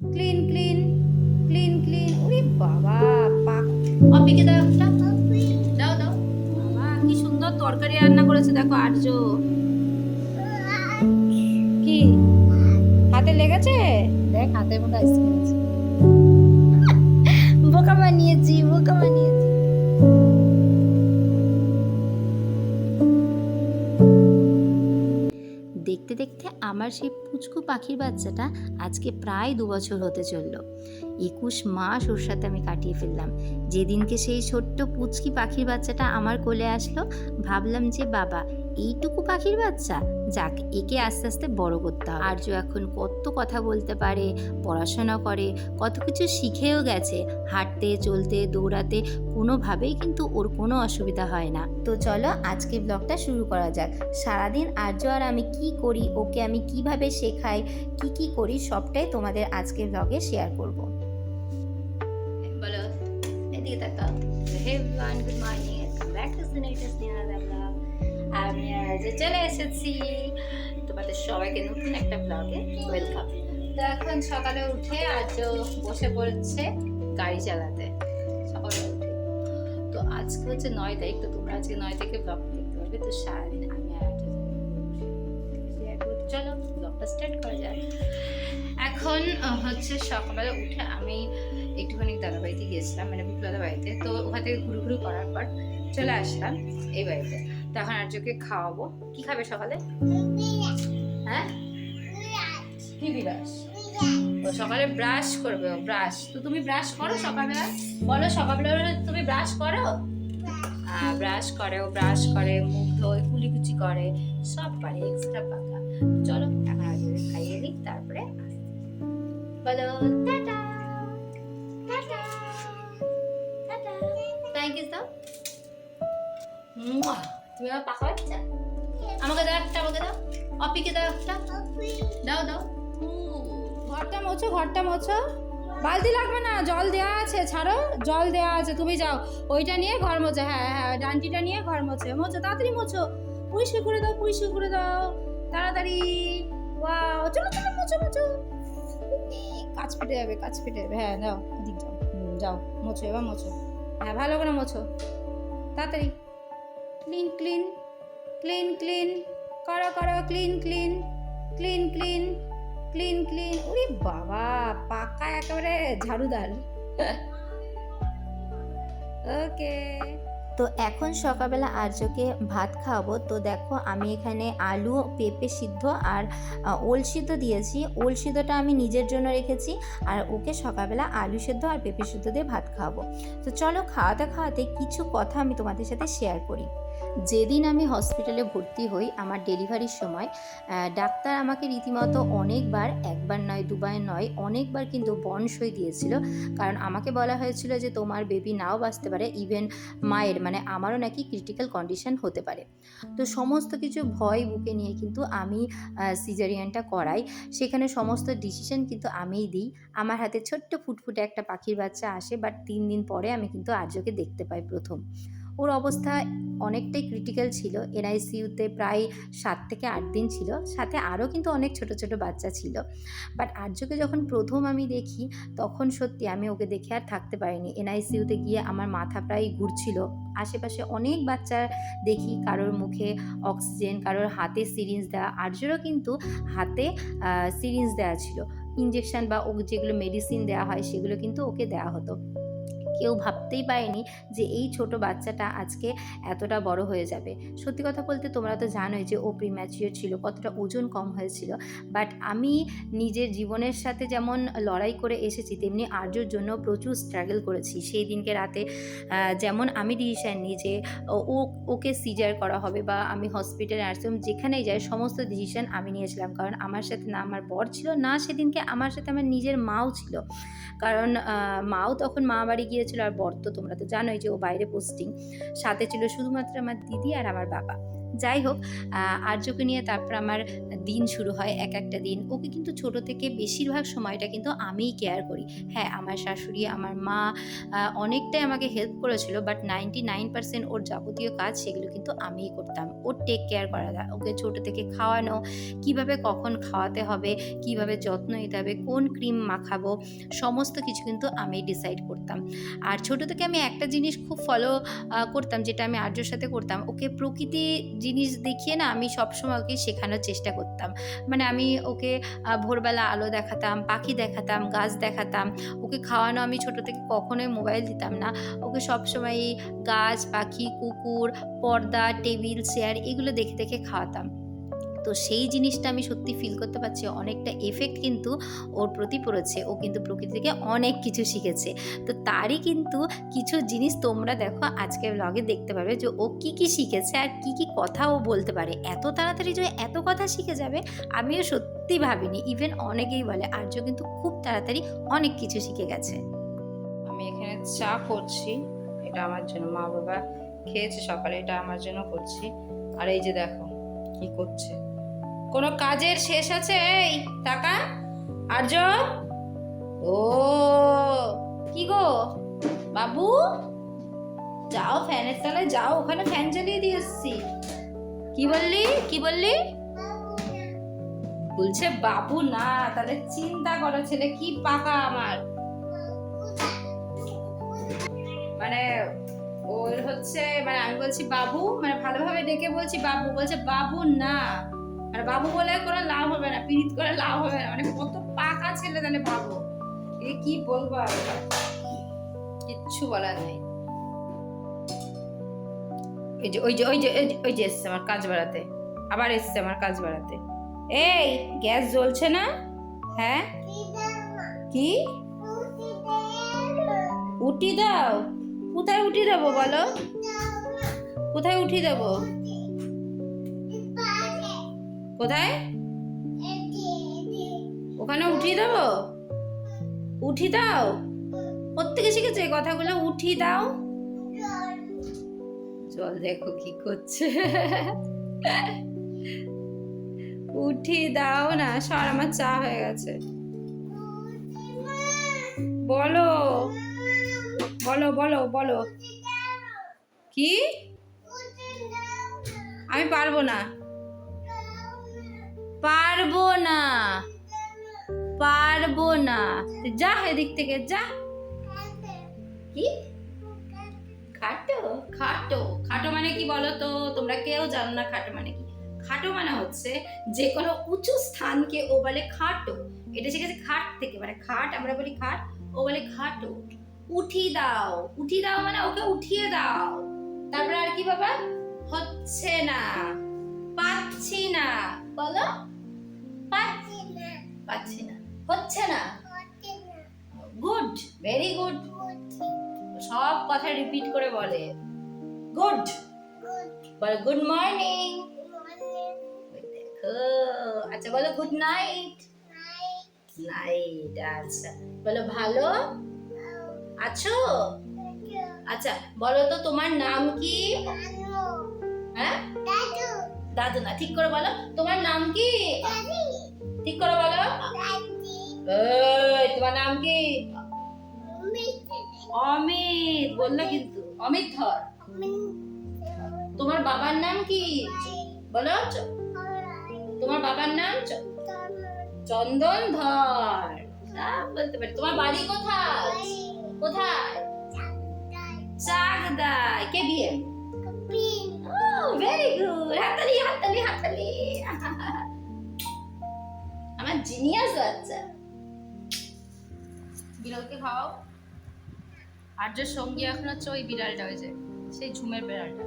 Clean clean clean clean ওরে বাবা পাক। অপিকে দাও একটা দাও দাও বাবা কি সুন্দর তরকারি রান্না করেছে দেখো আর্য কি? হাতে লেগেছে? দেখ হাতের মধ্যে আইসক্রিম আছে। দেখতে আমার সেই পুচকু পাখির বাচ্চাটা আজকে প্রায় দু বছর হতে চলল। একুশ মাস ওর সাথে আমি কাটিয়ে ফেললাম। যেদিনকে সেই ছোট্ট পুচকি পাখির বাচ্চাটা আমার কোলে আসলো, ভাবলাম যে বাবা এইটুকু পাখির বাচ্চা? যাক একে আস্তে আস্তে বড় করতে হবে। আর্য এখন কত কথা বলতে পারে পড়াশোনা করে কত কিছু শিখেও গেছে। হাঁটতে চলতে দৌড়াতে কোনোভাবেই কিন্তু ওর কোনো অসুবিধা হয় না। তো চলো আজকে ব্লগটা শুরু করা যাক। সারাদিন আর্য আর আমি কি করি ওকে আমি কীভাবে শেখাই কি কি করি সবটাই তোমাদের আজকে ব্লগে শেয়ার করব। বলো এদিকে তাকাও। Hey good morning back to আমি আজ চলে এসেছি তোমাদের সবাইকে নতুন একটা ব্লগে ওয়েলকাম তো এখন সকালে উঠে আজ বসে পড়ছে গাড়ি চালাতে। সকালে উঠে। তো আজকে হচ্ছে নয় তারিখ, তো তোমরা আজকে নয় থেকে ব্লগ দেখতে পারবে। তো সারাদিন আমি আর চলো ব্লগটা স্টার্ট করা যায় এখন হচ্ছে সকালবেলা উঠে আমি একটুখানি দাদা বাড়িতে গিয়েছিলাম মানে বিপ্লদা বাড়িতে। তো ওখান থেকে ঘুরু ঘুরু করার পর চলে আসলাম এই বাড়িতে। তখন আর্যকে খাওয়াবো। কি খাবে সকালে? হ্যাঁ? কি বিরাস ও সকালে ব্রাশ করবে ও ব্রাশ। তো তুমি ব্রাশ করো সকালবেলা? বলো সকালবেলা তুমি ব্রাশ করো? ব্রাশ করে ও ব্রাশ করে মুখ ধোয় কুলিকুচি করে সব পারে এক্সট্রা পাকা। চলো এখন আজকে খাইয়ে দিই তারপরে। বলো tata tata tata thank you দাও মুয়া, তুমি আমার পাকা বাচ্চা? আমাকে দাও একটা আমাকে দাও। অপিকে দাও একটা। দাও দাও। ঘরটা মোছো ঘরটা মোছো। বালতি লাগবে না জল দেওয়া আছে ছাড়ো। জল দেওয়া আছে তুমি যাও। ওইটা নিয়ে ঘর মোছো হ্যাঁ হ্যাঁ ডান্টিটা নিয়ে ঘর মোছো। মোছো তাড়াতাড়ি মোছো। পরিষ্কার করে দাও পরিষ্কার করে দাও। তাড়াতাড়ি। ওয়াও চলো চলো মোছো মোছো। কাজ ফেটে যাবে কাজ ফেটে যাবে। হ্যাঁ দাও দিক যাও। যাও মোছো এবার মোছো। হ্যাঁ ভালো করে মোছো। তাড়াতাড়ি। ক্লিন ক্লিন ক্লিন ক্লিন, করো করো, clean clean clean clean clean clean. ওরে বাবা, পাকা একেবারে ঝাড়ুদার ওকে। তো এখন সকালবেলা আর্যকে ভাত খাওয়াবো। তো দেখো, আমি এখানে আলু, পেঁপে সিদ্ধ আর ওল সিদ্ধ দিয়েছি। ওল সিদ্ধটা আমি নিজের জন্য রেখেছি। আর ওকে সকালবেলা আলু সিদ্ধ আর পেঁপে সিদ্ধ দিয়ে ভাত খাওয়াবো। তো চলো, খাওয়াতে খাওয়াতে কিছু কথা আমি তোমাদের সাথে শেয়ার করি। যেদিন আমি হসপিটালে ভর্তি হই আমার ডেলিভারির সময় ডাক্তার আমাকে রীতিমতো অনেকবার, একবার নয়, দুবার নয়, অনেকবার কিন্তু বনসই দিয়েছিল। কারণ আমাকে বলা হয়েছিল যে তোমার বেবি নাও বাঁচতে পারে, ইভেন মায়ের মানে আমারও নাকি ক্রিটিক্যাল কন্ডিশন হতে পারে। তো সমস্ত কিছু ভয় বুকে নিয়ে কিন্তু আমি সিজারিয়ানটা করাই। সেখানে সমস্ত ডিসিশন কিন্তু আমিই দিই। আমার হাতে ছোট্ট ফুটফুটে একটা পাখির বাচ্চা আসে বাট তিন দিন পরে আমি কিন্তু আর্যকে দেখতে পাই প্রথম। ওর অবস্থা অনেকটাই ক্রিটিক্যাল ছিল। এনআইসিইউতে প্রায় সাত থেকে আট দিন ছিল। সাথে আরও কিন্তু অনেক ছোট ছোট বাচ্চা ছিল। বাট আর্যকে যখন প্রথম আমি দেখি, তখন সত্যি আমি ওকে দেখে আর থাকতে পারিনি। এনআইসিইউতে গিয়ে আমার মাথা প্রায় ঘুরছিল। আশেপাশে অনেক বাচ্চা দেখি, কারোর মুখে অক্সিজেন কারোর হাতে সিরিঞ্জ দেওয়া। আর্যরও কিন্তু হাতে সিরিঞ্জ দেওয়া ছিল। ইঞ্জেকশন বা ও যেগুলো মেডিসিন দেওয়া হয়, সেগুলো কিন্তু ওকে দেওয়া হতো। কেউ ভাবতেই পারেনি যে এই ছোট বাচ্চাটা আজকে এতটা বড় হয়ে যাবে। সত্যি কথা বলতে তোমরা তো জানোই যে ও প্রিম্যাচিওর ছিল, কতটা ওজন কম হয়েছিল। বাট আমি নিজের জীবনের সাথে যেমন লড়াই করে এসেছি, তেমনি আর্যর জন্য প্রচুর স্ট্রাগল করেছি। সেই দিনকে রাতে যেমন আমি ডিসিশান নিই যে ও- ওকে সিজার করা হবে বা আমি হসপিটাল নার্সিং যেখানেই যাই, সমস্ত ডিসিশন আমি নিয়েছিলাম। কারণ আমার সাথে না আমার বর ছিল, না সেদিনকে আমার সাথে আমার নিজের মাও ছিল। কারণ মাও তখন মা বাড়ি গিয়েছিল আর বর তো তোমরা তো জানোই যে ও বাইরে পোস্টিং সাথে ছিল শুধুমাত্র আমার দিদি আর আমার বাবা। যাই হোক আর্যকে নিয়ে তারপর আমার দিন শুরু হয় এক একটা দিন। ওকে কিন্তু ছোট থেকে বেশিরভাগ সময়টা কিন্তু আমিই কেয়ার করি। হ্যাঁ আমার শাশুড়ি, আমার মা অনেকটাই আমাকে হেল্প করেছিল বাট নাইনটি নাইন পার্সেন্ট ওর যাবতীয় কাজ সেগুলো কিন্তু আমিই করতাম। ওর টেক কেয়ার করা ওকে ছোট থেকে খাওয়ানো, কীভাবে কখন খাওয়াতে হবে, কীভাবে যত্ন নিতে হবে, কোন ক্রিম মাখাবো, সমস্ত কিছু কিন্তু আমি ডিসাইড করতাম। আর ছোট থেকে আমি একটা জিনিস খুব ফলো করতাম, যেটা আমি আর্যর সাথে করতাম, ওকে প্রকৃতি জিনিস দেখিয়ে না আমি সবসময় ওকে শেখানোর চেষ্টা করতাম। মানে আমি ওকে ভোরবেলা আলো দেখাতাম, পাখি দেখাতাম, গাছ দেখাতাম, ওকে খাওয়ানো আমি ছোট থেকে কখনোই মোবাইল দিতাম না। ওকে সবসময় গাছ, পাখি, কুকুর, পর্দা, টেবিল, চেয়ার এগুলো দেখে দেখে খাওয়াতাম। তো সেই জিনিসটা আমি সত্যি ফিল করতে পারছি। অনেকটা এফেক্ট কিন্তু ওর প্রতি পড়েছে। ও কিন্তু প্রকৃতি থেকে অনেক কিছু শিখেছে। তো তারই কিন্তু কিছু জিনিস তোমরা দেখো আজকে ব্লগে দেখতে পাবে যে ও কি কি শিখেছে আর কি কি কথা ও বলতে পারে। এত তাড়াতাড়ি যে এত কথা শিখে যাবে আমিও সত্যি ভাবিনি। ইভেন অনেকেই বলে আর্য কিন্তু খুব তাড়াতাড়ি অনেক কিছু শিখে গেছে। আমি এখানে চা করছি। এটা আমার জন্য। মা বাবা খেয়েছে সকালে, এটা আমার জন্য করছি। আর এই যে দেখো, কি করছে। কোনো কাজের শেষ আছে? এই, টাকা? আর্য ও, কি গো? বাবু? যাও, ফ্যানের তলায় যাও, ওখানে ফ্যান চালিয়ে দিয়ে এসছি কি বললি? কি বললি? বলছে বাবু না, তাহলে চিন্তা করো ছেলে, কি পাকা আমার। মানে ওর হচ্ছে মানে আমি বলছি বাবু মানে ভালোভাবে ডেকে বলছি বাবু, বলছে বাবু না। মানে বাবু বলে কোনো লাভ হবে না পিরিত করে লাভ হবে না। মানে কত পাকা ছেলে তাহলে ভাবো এ কি বলব আর? কিচ্ছু বলার নেই। ওই যে ওই যে, ওই যে- ওই যে এসছে আমার কাজ বাড়াতে। আবার এসছে আমার কাজ বাড়াতে। এই, গ্যাস জ্বলছে না? হ্যাঁ? কি? উঠি দাও। কোথায় উঠি দেবো বলো? কোথায় উঠি দেবো? কোথায়? ওখানে উঠি দেবো? উঠি দাও। প্রত্যেকে শিখেছে এই কথাগুলো? উঠি দাও। চল দেখো কি করছে। উঠি দাও না, সর, আমার চা হয়ে গেছে। বলো। বলো বলো বলো। কি? আমি পারব না। পারব না। পারব না। যা এদিক থেকে, যা। কি? খাটো? খাটো। খাটো মানে কি বলো তো তোমরা কেউ জানো না খাটো মানে কি? খাটো মানে হচ্ছে যে কোনো উঁচু স্থানকে ও বলে খাটো। এটা শিখেছে খাট থেকে। মানে খাট, আমরা বলি খাট ও বলে খাটো। উঠি দাও। উঠি দাও মানে ওকে উঠিয়ে দাও। তারপরে আর কি বাবা? হচ্ছে না। পাচ্ছি না। বলো। পাচ্ছি না। হচ্ছে না? Good very good. সব কথা রিপিট করে বলে। গুড। বলো গুড মর্নিং। আচ্ছা বলো গুড নাইট। নাইট আচ্ছা। বলো ভালো? আছো? আচ্ছা বলো তো তোমার নাম কি? হ্যাঁ? দাদু। না ঠিক করে বলো। তোমার নাম কি? ঠিক করে বলো। তোমার নাম কি? অমিত বলল কিন্তু অমিত ধর। তোমার বাবার নাম কি? বলো তোমার বাবার নাম চন্দন ধর। বলতে পারি। তোমার বাড়ি কোথায়? কোথায়? চাকদায়। কে বিয়ে? ভেরি গুড হাততালি হাততালি হাততালি। আমার জিনিয়াস বাচ্চা বিড়ালকে খাওয়াও। আর যে সঙ্গী এখন হচ্ছে ওই বিড়ালটা, ওই যে সেই ঝুমের বিড়ালটা।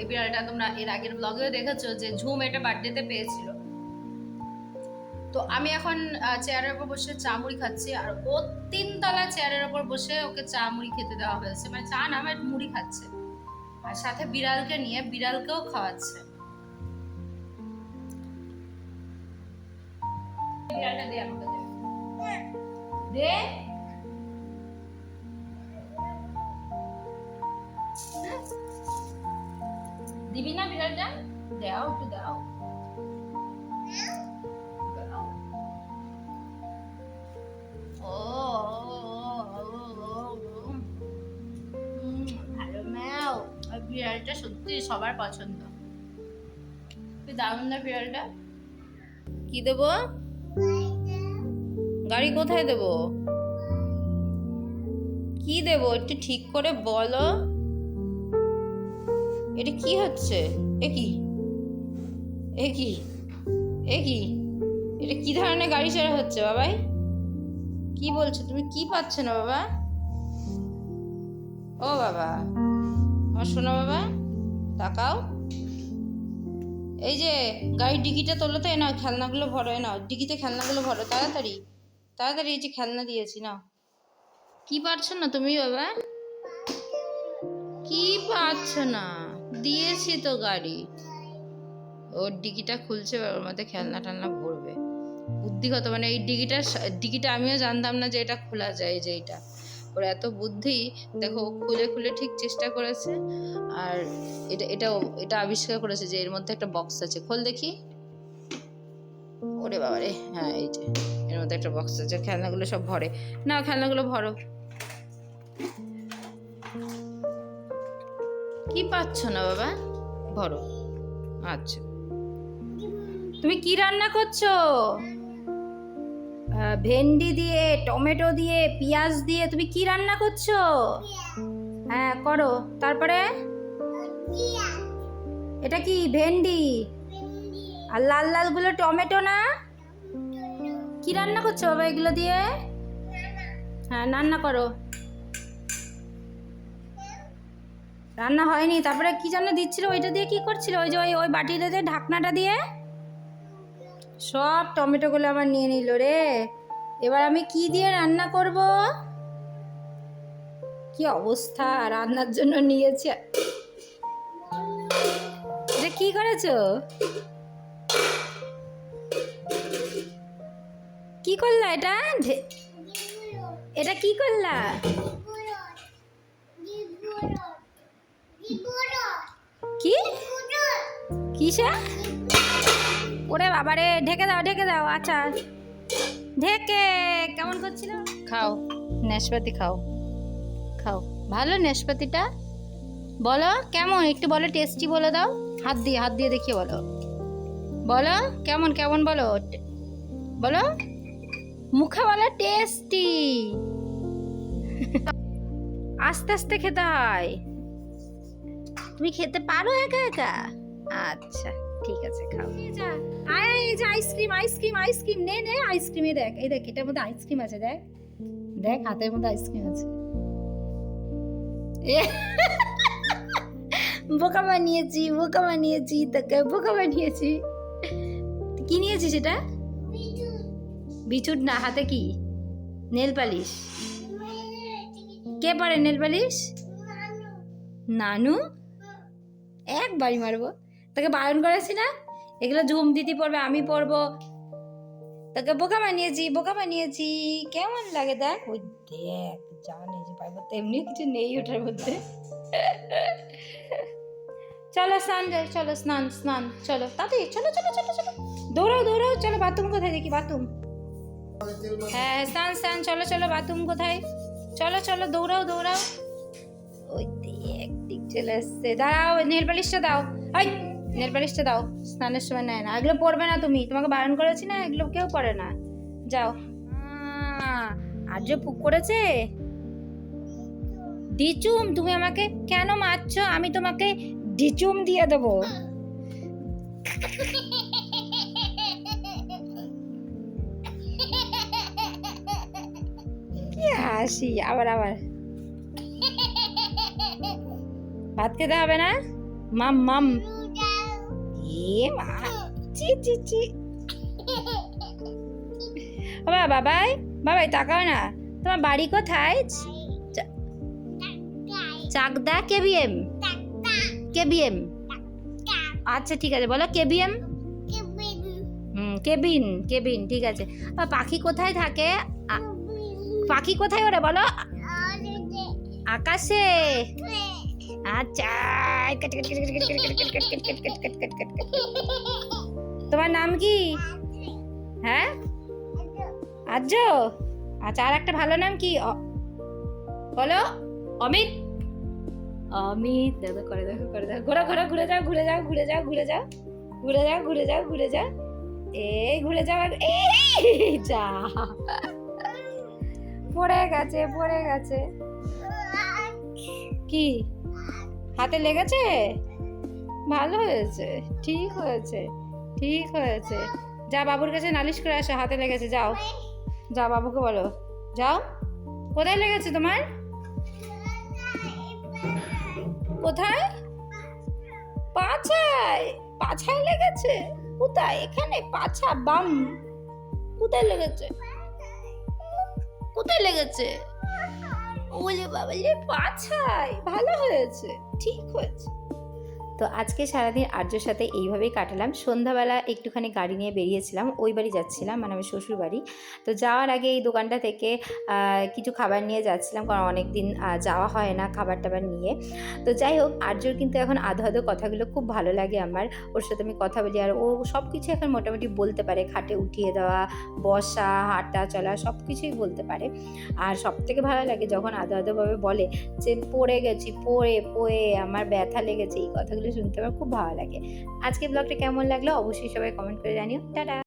এই বিড়ালটা তোমরা এর আগের ব্লগেও দেখেছ যে ঝুম এটা বার্থডেতে পেয়েছিল। তো আমি এখন চেয়ারের ওপর বসে চা মুড়ি খাচ্ছি, আর ও তিনতলা চেয়ারের ওপর বসে ওকে চা মুড়ি খেতে দেওয়া হয়েছে। মানে চা না আমার মুড়ি খাচ্ছে। আর সাথে বিড়ালকে নিয়ে বিড়ালকেও খাওয়াচ্ছে। বিড়ালটা দে আমাকে দে। দিবি না বিড়ালটা? দাও, একটু দাও। বিড়ালটা সত্যি সবার পছন্দ। দারুণ না বিড়ালটা? কি দেবো? গাড়ি কোথায় দেবো? কি দেবো? একটু ঠিক করে বলো। এটা কি হচ্ছে? এ কি? এ কি? এ কি? এটা কি ধরনের গাড়ি চড়া হচ্ছে বাবাই? কি বলছো? তুমি কি পাচ্ছ না বাবা? ও বাবা। আমার শোনো বাবা, তাকাও। এই যে গাড়ির ডিকিটা তোলো তো, এ নাও, খেলনাগুলো ভরো, এ নাও। ডিকিতে খেলনাগুলো ভরো, তাড়াতাড়ি। তাড়াতাড়ি এই যে খেলনা দিয়েছি না কি পারছ না তুমি বাবা? কি পাচ্ছ না? দিয়েছি তো গাড়ি। ওর ডিকিটা খুলছে ওর মধ্যে খেলনা টালনা ভরবে। বুদ্ধিগত মানে এই ডিকিটা ডিকিটা আমিও জানতাম না যে এটা খোলা যায় যে এটা। ওর এত বুদ্ধি, দেখো খুলে খুলে ঠিক চেষ্টা করেছে। আর এটা এটা এটা আবিষ্কার করেছে যে এর মধ্যে একটা বক্স আছে। খোল দেখি। ওরে বাবা রে হ্যাঁ এই যে, এর মধ্যে একটা বক্স আছে, খেলনাগুলো সব ভরে। না, খেলনাগুলো ভরো। কি পাচ্ছ না বাবা? ভরো। আচ্ছা। তুমি কি রান্না করছ? ভেন্ডি দিয়ে, টমেটো দিয়ে, পেঁয়াজ দিয়ে, তুমি কি রান্না করছ? হ্যাঁ করো। তারপরে? এটা কি, ভেন্ডি? আর লাল লালগুলো টমেটো না? কি রান্না করছ বাবা এগুলো দিয়ে? হ্যাঁ রান্না করো। রান্না হয়নি, তারপরে কি যেন দিচ্ছিল, ওইটা দিয়ে কি করছিল? ওই যে ওই ওই বাটিটা দিয়ে, ঢাকনাটা দিয়ে? সব টমেটোগুলো আমার নিয়ে নিল রে। এবার আমি কি দিয়ে রান্না করব? কি অবস্থা, রান্নার জন্য নিয়েছি। এটা কি করেছ? কি করলা এটা? এটা কি করলা? কি? কিসে? ওরে বাবারে, ঢেকে দাও ঢেকে দাও আচ্ছা ঢেকে, কেমন করছিল? খাও, নাশপাতি খাও। খাও। ভালো নাশপাতিটা? বলো, কেমন? একটু বলো টেস্টি বলে দাও। হাত দিয়ে হাত দিয়ে দেখিয়ে বলো। বলো, কেমন কেমন বলো? বলো। মুখে বলো টেস্টি আস্তে আস্তে খেতে হয়। তুমি খেতে পারো একা একা? আচ্ছা ঠিক আছে, খাও। যা আয়, এই যে আইসক্রিম আইসক্রিম আইসক্রিম নে নে আইসক্রিমে দেখ, এই দেখ, এটার মধ্যে আইসক্রিম আছে, দেখ। দেখ, হাতের মধ্যে আইসক্রিম আছে। বোকা বানিয়েছি বোকা বানিয়েছি তোকে, বোকা বানিয়েছি। কি নিয়েছিস এটা বিচুট না, হাতে কি? Nail polish. কে পারে নেল পালিশ? নানু? একবারই মারবো। তাকে বারণ করেছি না? এগুলো ঝুম দিদি পড়বে, আমি পড়ব। তাকে বোকা বানিয়েছি বোকা বানিয়েছি। কেমন লাগে দেখ? ওই দেখ যে পাইবো, তেমনি কিছু নেই ওটার মধ্যে। চলো স্নান যাই, চলো স্নান স্নান, চলো। তাতে, চলো চলো চলো চলো। দৌড়াও দৌড়াও, চলো বাথরুম কোথায় দেখি, বাথরুম। হ্যাঁ স্নান স্নান, চলো চলো, বাথরুম কোথায়। চলো চলো, দৌড়াও দৌড়াও। ওই দেখ দিক চলে এসছে। দাঁড়াও, নেল পালিশটা দাও। ওই নেল পালিশটা দাও। স্নানের সময় নেয় না। এগুলো পড়বে না তুমি। তোমাকে বারণ করেছি না, এগুলো কেউ পড়ে না। যাও। আজ পুক করেছে? দিচুম তুমি আমাকে কেন মারছো? আমি তোমাকে ডিচুম দিয়ে দেবো। কি হাসি আবার আবার। ভাত খেতে হবে না? মাম মাম। এ মা চি চি চি। বাবা বাবাই বাবাই তাকাও না। তোমার বাড়ি কোথায়? চাকদা কেবিএম। কেবিএম আচ্ছা ঠিক আছে বলো কেবিএম হুম কেবিন কেবিন ঠিক আছে পাখি কোথায় থাকে পাখি কোথায় ওরে বলো আকাশে আচ্ছা তোমার নাম কি হ্যাঁ আজ আচ্ছা আর একটা ভালো নাম কি বলো অমিত অমিত দেখো করে দেখো করে দেখো ঘোরা ঘোরা, ঘুরে যাও ঘুরে যাও ঘুরে যাও ঘুরে যাও ঘুরে যাও ঘুরে যাও ঘুরে যাও এই ঘুরে যাও এই যা। পড়ে গেছে পড়ে গেছে। কি? হাতে লেগেছে? ভালো হয়েছে, ঠিক হয়েছে ঠিক হয়েছে। যা বাবুর কাছে নালিশ করে আসো, হাতে লেগেছে, যাও। যা বাবুকে বলো। যাও। কোথায় লেগেছে তোমার? কোথায়? পাছায়। পাছায় লেগেছে? কোথায়? এখানে? পাছা, বাম। কোথায় লেগেছে? কোথায় লেগেছে? ওলে বাবা পাছায়। ভালো হয়েছে। ঠিক হয়েছে। তো আজকে সারাদিন আর্যর সাথে এইভাবেই কাটালাম। সন্ধ্যাবেলা একটুখানি গাড়ি নিয়ে বেরিয়েছিলাম, ওই বাড়ি যাচ্ছিলাম মানে আমি শ্বশুর বাড়ি। তো যাওয়ার আগে এই দোকানটা থেকে কিছু খাবার নিয়ে যাচ্ছিলাম, কারণ অনেক দিন যাওয়া হয় না খাবার টাবার নিয়ে। তো যাই হোক, আর্যর কিন্তু এখন আধো আধো কথাগুলো খুব ভালো লাগে আমার। ওর সাথে আমি কথা বলি, আর ও সব কিছু এখন মোটামুটি বলতে পারে। খাটে উঠিয়ে দেওয়া, বসা, হাঁটা চলা সব কিছুই বলতে পারে। আর সব থেকে ভালো লাগে যখন আধো আধোভাবে বলে যে, পড়ে গেছি, পড়ে পড়ে, আমার ব্যথা লেগেছে, এই কথাগুলো শুনতে আমার খুব ভালো লাগে। আজকে ব্লগটা কেমন লাগল অবশ্যই সবাই কমেন্ট করে জানিও। টাটা!